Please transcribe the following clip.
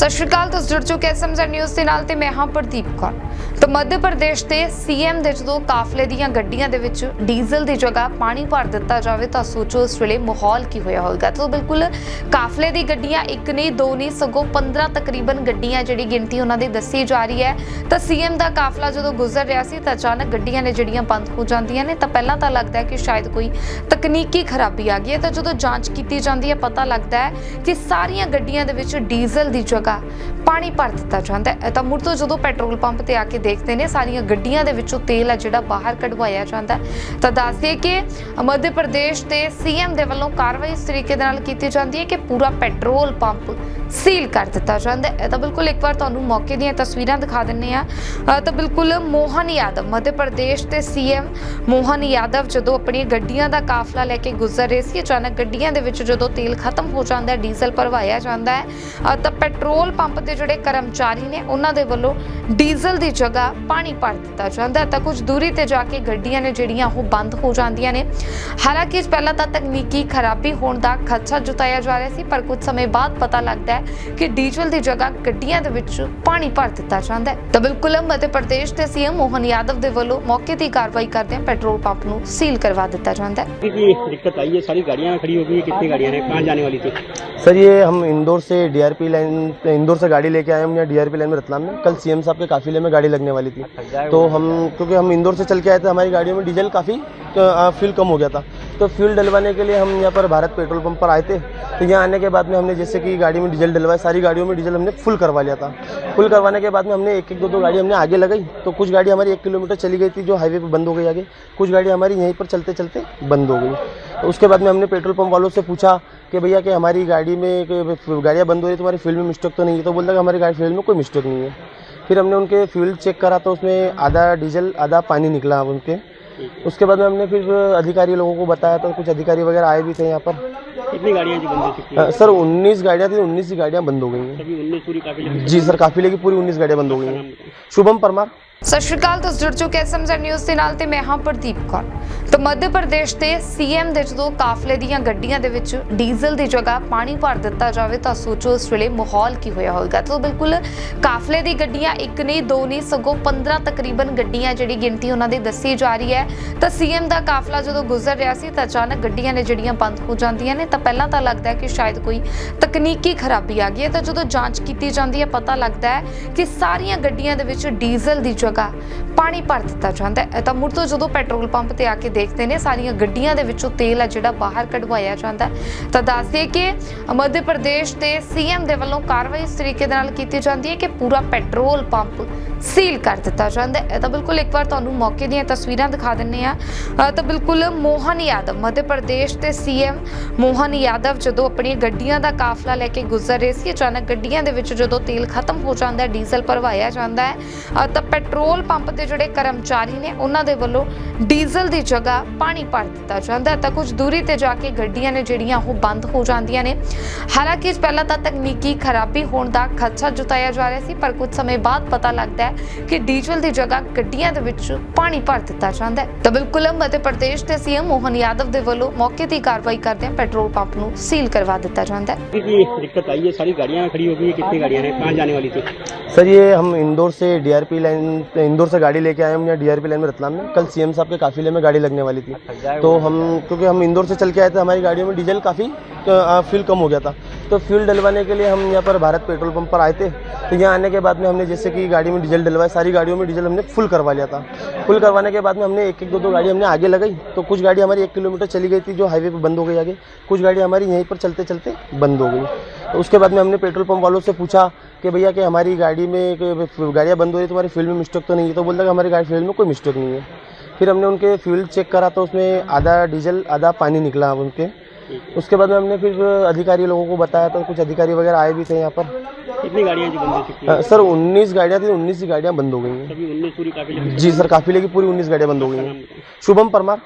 ਸਤਿ ਸ਼੍ਰੀ ਅਕਾਲ, ਤੁਸੀਂ ਜੁੜ ਚੁੱਕੇ ਐਸਐਮਜ਼ੈਡ ਨਿਊਜ਼ ਦੇ ਨਾਲ ਤੇ ਮੈਂ ਹਾਂ ਪ੍ਰਦੀਪ ਕੌਰ। ਮੱਧ ਪ੍ਰਦੇਸ਼ ਦੇ ਸੀਐਮ ਦੇ ਜਦੋਂ ਕਾਫਲੇ ਦੀਆਂ ਗੱਡੀਆਂ ਦੇ ਵਿੱਚ ਡੀਜ਼ਲ ਦੀ ਜਗ੍ਹਾ ਪਾਣੀ ਭਰ ਦਿੱਤਾ ਜਾਵੇ ਤਾਂ ਸੋਚੋ ਇਸ ਵੇਲੇ ਮਾਹੌਲ ਕੀ ਹੋਇਆ ਹੋਵੇਗਾ। ਤਾਂ ਬਿਲਕੁਲ ਕਾਫਲੇ ਦੀ ਗੱਡੀਆਂ ਇੱਕ ਨਹੀਂ, ਦੋ ਨਹੀਂ, ਸਗੋਂ 15 ਤਕਰੀਬਨ ਗੱਡੀਆਂ ਜਿਹੜੀ ਗਿਣਤੀ ਉਹਨਾਂ ਦੀ ਦੱਸੀ ਜਾ ਰਹੀ ਹੈ। ਤਾਂ ਸੀਐਮ ਦਾ ਕਾਫਲਾ ਜਦੋਂ ਗੁਜ਼ਰ ਰਿਹਾ ਸੀ ਤਾਂ ਅਚਾਨਕ ਗੱਡੀਆਂ ਨੇ ਜਿਹੜੀਆਂ ਬੰਦ ਹੋ ਜਾਂਦੀਆਂ ਨੇ ਤਾਂ ਪਹਿਲਾਂ ਤਾਂ ਲੱਗਦਾ ਹੈ ਕਿ ਸ਼ਾਇਦ ਕੋਈ ਤਕਨੀਕੀ ਖਰਾਬੀ ਆ ਗਈ ਹੈ। ਤਾਂ ਜਦੋਂ ਜਾਂਚ ਕੀਤੀ ਜਾਂਦੀ ਹੈ, ਪਤਾ ਲੱਗਦਾ ਹੈ ਕਿ ਸਾਰੀਆਂ ਗੱਡੀਆਂ ਦੇ ਵਿੱਚ ਡੀਜ਼ਲ ਦੀ ਜਗ੍ਹਾ ਪਾਣੀ ਭਰ ਦਿੱਤਾ ਜਾਂਦਾ ਹੈ। ਤਾਂ ਮੁੜ ਤੋਂ ਜਦੋਂ ਪੈਟਰੋਲ ਪੰਪ ਤੇ ਆ ਕੇ ਦੇਖ ਦੇਖਦੇ ਨੇ, ਸਾਰੀਆਂ ਗੱਡੀਆਂ ਦੇ ਵਿੱਚੋਂ ਤੇਲ ਹੈ ਜਿਹੜਾ ਬਾਹਰ ਕਢਵਾਇਆ ਜਾਂਦਾ ਤਾਂ ਦੱਸਦੇ ਕਿ ਮੱਧ ਪ੍ਰਦੇਸ਼ ਦੇ ਸੀਐਮ ਦੇ ਵੱਲੋਂ ਕਾਰਵਾਈ ਇਸ ਤਰੀਕੇ ਦੇ ਨਾਲ ਕੀਤੀ ਜਾਂਦੀ ਹੈ ਕਿ ਪੂਰਾ ਪੈਟਰੋਲ ਪੰਪ ਸੀਲ ਕਰ ਦਿੱਤਾ ਜਾਂਦਾ ਹੈ। ਤਾਂ ਬਿਲਕੁਲ ਇੱਕ ਵਾਰ ਤੁਹਾਨੂੰ ਮੌਕੇ ਦੀਆਂ ਤਸਵੀਰਾਂ ਦਿਖਾ ਦਿੰਨੇ ਆ ਤਾਂ ਬਿਲਕੁਲ ਮੋਹਨ ਯਾਦਵ, ਮੱਧ ਪ੍ਰਦੇਸ਼ ਦੇ ਸੀਐਮ ਮੋਹਨ ਯਾਦਵ ਜਦੋਂ ਆਪਣੀ ਗੱਡੀਆਂ ਦਾ ਕਾਫਲਾ ਲੈ ਕੇ ਗੁਜ਼ਰ ਰਹੇ ਸੀ, ਅਚਾਨਕ ਗੱਡੀਆਂ ਦੇ ਵਿੱਚ ਜਦੋਂ ਤੇਲ ਖਤਮ ਹੋ ਜਾਂਦਾ ਹੈ, ਡੀਜ਼ਲ ਭਰਵਾਇਆ ਜਾਂਦਾ ਹੈ ਤਾਂ ਪੈਟਰੋਲ ਪੰਪ ਦੇ ਜਿਹੜੇ ਕਰਮਚਾਰੀ ਨੇ, ਉਹਨਾਂ ਦੇ ਵੱਲੋਂ ਡੀਜ਼ਲ ਦੀ ਜਗ੍ਹਾ ਦਾ ਪਾਣੀ ਭਰ ਦਿੱਤਾ ਜਾਂਦਾ ਤਾਂ ਕੁਝ ਦੂਰੀ ਤੇ ਜਾ ਕੇ ਗੱਡੀਆਂ ਨੇ ਜਿਹੜੀਆਂ ਉਹ ਬੰਦ ਹੋ ਜਾਂਦੀਆਂ ਨੇ। ਹਾਲਾਂਕਿ ਪਹਿਲਾਂ ਤਾਂ ਤਕਨੀਕੀ ਖਰਾਬੀ ਹੋਣ ਦਾ ਖਦਸ਼ਾ ਜੁਤਾਇਆ ਜਾ ਰਿਹਾ ਸੀ, ਪਰ ਕੁਝ ਸਮੇਂ ਬਾਅਦ ਪਤਾ ਲੱਗਦਾ ਹੈ ਕਿ ਡੀਜ਼ਲ ਦੀ ਜਗ੍ਹਾ ਗੱਡੀਆਂ ਦੇ ਵਿੱਚ ਪਾਣੀ ਭਰ ਦਿੱਤਾ ਜਾਂਦਾ ਤਾਂ ਬਿਲਕੁਲ ਮੱਧ ਪ੍ਰਦੇਸ਼ ਦੇ ਸੀਐਮ ਮੋਹਨ ਯਾਦਵ ਦੇ ਵੱਲੋਂ ਮੌਕੇ ਦੀ ਕਾਰਵਾਈ ਕਰਦੇ ਪੈਟਰੋਲ ਪੰਪ ਨੂੰ ਸੀਲ ਕਰਵਾ ਦਿੱਤਾ ਜਾਂਦਾ ਹੈ। ਦਿੱਕਤ ਆਈ ਹੈ, ਸਾਰੀ ਗਾੜੀਆਂ ਖੜੀ ਹੋ ਗਈ ਕਿੰਨੀ ਗਾੜੀਆਂ ਨੇ ਕਹਾਂ ਜਾਣੇ ਵਾਲੀ ਥੀ सर ये हम इंदौर से डीआरपी लाइन इंदौर से गाड़ी लेके आए हम यहाँ डीआरपी लाइन में रतलाम में। कल सीएम साहब के काफिले में गाड़ी लगने वाली थी। तो हम क्योंकि हम इंदौर से चल के आए थे हमारी गाड़ियों में डीजल काफ़ी फ्यूल कम हो गया था। तो फ्यूल डलवाने के लिए हम यहाँ पर भारत पेट्रोल पंप पर आए थे। तो यहाँ आने के बाद में हमने जैसे कि गाड़ी में डीजल डलवाया सारी गाड़ियों में डीजल हमने फुल करवा लिया था। फुल करवाने के बाद में हमने एक एक दो दो गाड़ी हमने आगे लगाई। तो कुछ गाड़ी हमारी एक किलोमीटर चली गई थी जो हाईवे पर बंद हो गई आगे। कुछ गाड़ी हमारी यहीं पर चलते चलते बंद हो गई। तो उसके बाद में हमने पेट्रोल पंप वालों से पूछा कि भैया कि हमारी गाड़ी में गाड़ियाँ बंद हो रही तुम्हारी फ्यूल में मिस्टेक तो नहीं है? तो बोलता कि हमारी गाड़ी फ्यूल में कोई मिस्टेक नहीं है। फिर हमने उनके फ्यूल चेक करा तो उसमें आधा डीजल आधा पानी निकला उनके। उसके बाद में हमने फिर अधिकारी लोगों को बताया तो कुछ अधिकारी वगैरह आए भी थे यहाँ पर कितनी गाड़ियां जी बंद हो चुकी अ, हैं सर 19 गाड़ियाँ थी 19 ही गाड़ियाँ बंद हो गई हैं सभी उन्नीस पूरी काफी जी सर काफिले की पूरी 19 गाड़ियाँ बंद हो गई हैं शुभम परमार ਸਤਿ ਸ਼੍ਰੀ ਅਕਾਲ ਤੁਸੀਂ ਜੁੜ ਚੁੱਕੇ ਐਸਐਮਜ਼ੈਡ ਨਿਊਜ਼ ਦੇ ਨਾਲ ਤੇ ਮੈਂ ਹਾਂ ਪ੍ਰਦੀਪ ਕੌਰ ਤਾਂ ਮੱਧ ਪ੍ਰਦੇਸ਼ ਦੇ ਸੀਐਮ ਦੇ ਜਦੋਂ ਕਾਫਲੇ ਦੀਆਂ ਗੱਡੀਆਂ ਦੇ ਵਿੱਚ ਡੀਜ਼ਲ ਦੀ ਜਗ੍ਹਾ ਪਾਣੀ ਭਰ ਦਿੱਤਾ ਜਾਵੇ ਤਾਂ ਸੋਚੋ ਇਸ ਵੇਲੇ ਮਾਹੌਲ ਕੀ ਹੋਇਆ ਹੋਵੇਗਾ। ਤਾਂ ਬਿਲਕੁਲ ਕਾਫਲੇ ਦੀ ਗੱਡੀਆਂ ਇੱਕ ਨਹੀਂ ਦੋ ਨਹੀਂ ਸਗੋਂ 15 ਤਕਰੀਬਨ ਗੱਡੀਆਂ ਜਿਹੜੀ ਗਿਣਤੀ ਉਹਨਾਂ ਦੀ ਦੱਸੀ ਜਾ ਰਹੀ ਹੈ। ਤਾਂ ਸੀਐਮ ਦਾ ਕਾਫਲਾ ਜਦੋਂ ਗੁਜ਼ਰ ਰਿਹਾ ਸੀ ਤਾਂ ਅਚਾਨਕ ਗੱਡੀਆਂ ਨੇ ਜਿਹੜੀਆਂ ਬੰਦ ਹੋ ਜਾਂਦੀਆਂ ਨੇ ਤਾਂ ਪਹਿਲਾਂ ਤਾਂ ਲੱਗਦਾ ਹੈ ਕਿ ਸ਼ਾਇਦ ਕੋਈ ਤਕਨੀਕੀ ਖਰਾਬੀ ਆ ਗਈ ਹੈ। ਤਾਂ ਜਦੋਂ ਜਾਂਚ ਕੀਤੀ ਜਾਂਦੀ ਹੈ, ਪਤਾ ਲੱਗਦਾ ਹੈ ਕਿ ਸਾਰੀਆਂ ਗੱਡੀਆਂ ਦੇ ਵਿੱਚ ਡੀਜ਼ਲ ਦੀ ਜਗ੍ਹਾ ਪਾਣੀ ਭਰ ਦਿੱਤਾ ਜਾਂਦਾ ਹੈ। ਤਾਂ ਮੁੜ ਤੋਂ ਜਦੋਂ ਪੈਟਰੋਲ ਪੰਪ ਤੇ ਆ ਕੇ ਦੇਖਦੇ ਨੇ, ਸਾਰੀਆਂ ਗੱਡੀਆਂ ਦੇ ਵਿੱਚੋਂ ਤੇਲ ਹੈ ਜਿਹੜਾ ਬਾਹਰ ਕਢਵਾਇਆ ਜਾਂਦਾ ਤਾਂ ਦੱਸਦੇ ਕਿ ਮੱਧ ਪ੍ਰਦੇਸ਼ ਦੇ ਸੀਐਮ ਦੇ ਵੱਲੋਂ ਕਾਰਵਾਈ ਇਸ ਤਰੀਕੇ ਦੇ ਨਾਲ ਕੀਤੀ ਜਾਂਦੀ ਹੈ ਕਿ ਪੂਰਾ ਪੈਟਰੋਲ ਪੰਪ ਸੀਲ ਕਰ ਦਿੱਤਾ ਜਾਂਦਾ ਹੈ। ਤਾਂ ਬਿਲਕੁਲ ਇੱਕ ਵਾਰ ਤੁਹਾਨੂੰ ਮੌਕੇ ਦੀਆਂ ਤਸਵੀਰਾਂ ਦਿਖਾ ਦਿੰਨੇ ਆ ਤਾਂ ਬਿਲਕੁਲ ਮੋਹਨ ਯਾਦਵ, ਮੱਧ ਪ੍ਰਦੇਸ਼ ਦੇ ਸੀਐਮ ਮੋਹਨ ਯਾਦਵ ਜਦੋਂ ਆਪਣੀ ਗੱਡੀਆਂ ਦਾ ਕਾਫਲਾ ਲੈ ਕੇ ਗੁਜ਼ਰ ਰਹੇ ਸੀ, ਅਚਾਨਕ ਗੱਡੀਆਂ ਦੇ ਵਿੱਚ ਜਦੋਂ ਤੇਲ ਖਤਮ ਹੋ ਜਾਂਦਾ ਹੈ, ਡੀਜ਼ਲ ਭਰਵਾਇਆ ਜਾਂਦਾ ਹੈ ਤਾਂ ਪੈਟਰੋਲ ਪੰਪ ਦੇ ਜਿਹੜੇ ਕਰਮਚਾਰੀ ਨੇ, ਉਹਨਾਂ ਦੇ ਵੱਲੋਂ ਡੀਜ਼ਲ ਦੀ ਜਗ੍ਹਾ ਦਾ ਪਾਣੀ ਭਰ ਦਿੱਤਾ ਜਾਂਦਾ ਤਾਂ ਕੁਝ ਦੂਰੀ ਤੇ ਜਾ ਕੇ ਗੱਡੀਆਂ ਨੇ ਜਿਹੜੀਆਂ ਉਹ ਬੰਦ ਹੋ ਜਾਂਦੀਆਂ ਨੇ। ਹਾਲਾਂਕਿ ਪਹਿਲਾਂ ਤਾਂ ਤਕਨੀਕੀ ਖਰਾਬੀ ਹੋਣ ਦਾ ਖਤਰਾ ਜੁਤਾਇਆ ਜਾ ਰਿਹਾ ਸੀ, ਪਰ ਕੁਝ ਸਮੇਂ ਬਾਅਦ ਪਤਾ ਲੱਗਦਾ ਹੈ ਕਿ ਡੀਜ਼ਲ ਦੀ ਜਗ੍ਹਾ ਗੱਡੀਆਂ ਦੇ ਵਿੱਚ ਪਾਣੀ ਭਰ ਦਿੱਤਾ ਜਾਂਦਾ ਹੈ। ਤਾਂ ਬਿਲਕੁਲ ਮੱਧ ਪ੍ਰਦੇਸ਼ ਦੇ ਸੀਐਮ ਮੋਹਨ ਯਾਦਵ ਦੇ ਵੱਲੋਂ ਮੌਕੇ ਦੀ ਕਾਰਵਾਈ ਕਰਦੇ ਪੈਟਰੋਲ ਪੰਪ ਨੂੰ ਸੀਲ ਕਰਵਾ ਦਿੱਤਾ ਜਾਂਦਾ ਹੈ। ਕੀ ਦਿੱਕਤ ਆਈ ਹੈ? ਸਾਰੀ ਗਾੜੀਆਂ ਖੜੀ ਹੋ ਗਈ ਕਿੰਨੀ ਗਾੜੀਆਂ ਨੇ? ਕਹਾਂ ਜਾਣੇ ਵਾਲੀ ਸੀ? सर ये हम इंदौर से डीआरपी लाइन इंदौर से गाड़ी लेके आए हम यहाँ डीआरपी लाइन में रतलाम में। कल सीएम साहब के काफिले में गाड़ी लगने वाली थी। तो हम क्योंकि हम इंदौर से चल के आए थे हमारी गाड़ियों में डीजल काफ़ी फ्यूल कम हो गया था। तो फ्यूल डलवाने के लिए हम यहाँ पर भारत पेट्रोल पंप पर आए थे। तो यहाँ आने के बाद में हमने जैसे कि गाड़ी में डीजल डलवाया सारी गाड़ियों में डीजल हमने फुल करवा लिया था। फुल करवाने के बाद में हमने एक एक दो दो गाड़ी हमने आगे लगाई। तो कुछ गाड़ी हमारी एक किलोमीटर चली गई थी जो हाईवे पर बंद हो गई आगे। कुछ गाड़ी हमारी यहीं पर चलते चलते बंद हो गई। तो उसके बाद में हमने पेट्रोल पंप वालों से पूछा कि भैया, कि हमारी गाड़ी में गाड़ियाँ बंद हो रही तुम्हारी फ्यूल में मिस्टेक तो नहीं है? तो बोलता कि हमारी गाड़ी फ़ील्ड में कोई मिस्टेक नहीं है। फिर हमने उनके फ्यूल चेक करा तो उसमें आधा डीजल, आधा पानी निकला उनके। उसके बाद में हमने फिर अधिकारी लोगों को बताया तो कुछ अधिकारी वगैरह आए भी थे यहाँ पर। कितनी गाड़ियाँ जी बंद हो चुकी हैं? सर 19 गाड़ियाँ थी 19 ही गाड़ियाँ बंद हो गई हैं। सभी उन्नीस पूरी काफ़ी जी सर काफ़ी की पूरी 19 गाड़ियाँ बंद हो गई हैं। शुभम परमार।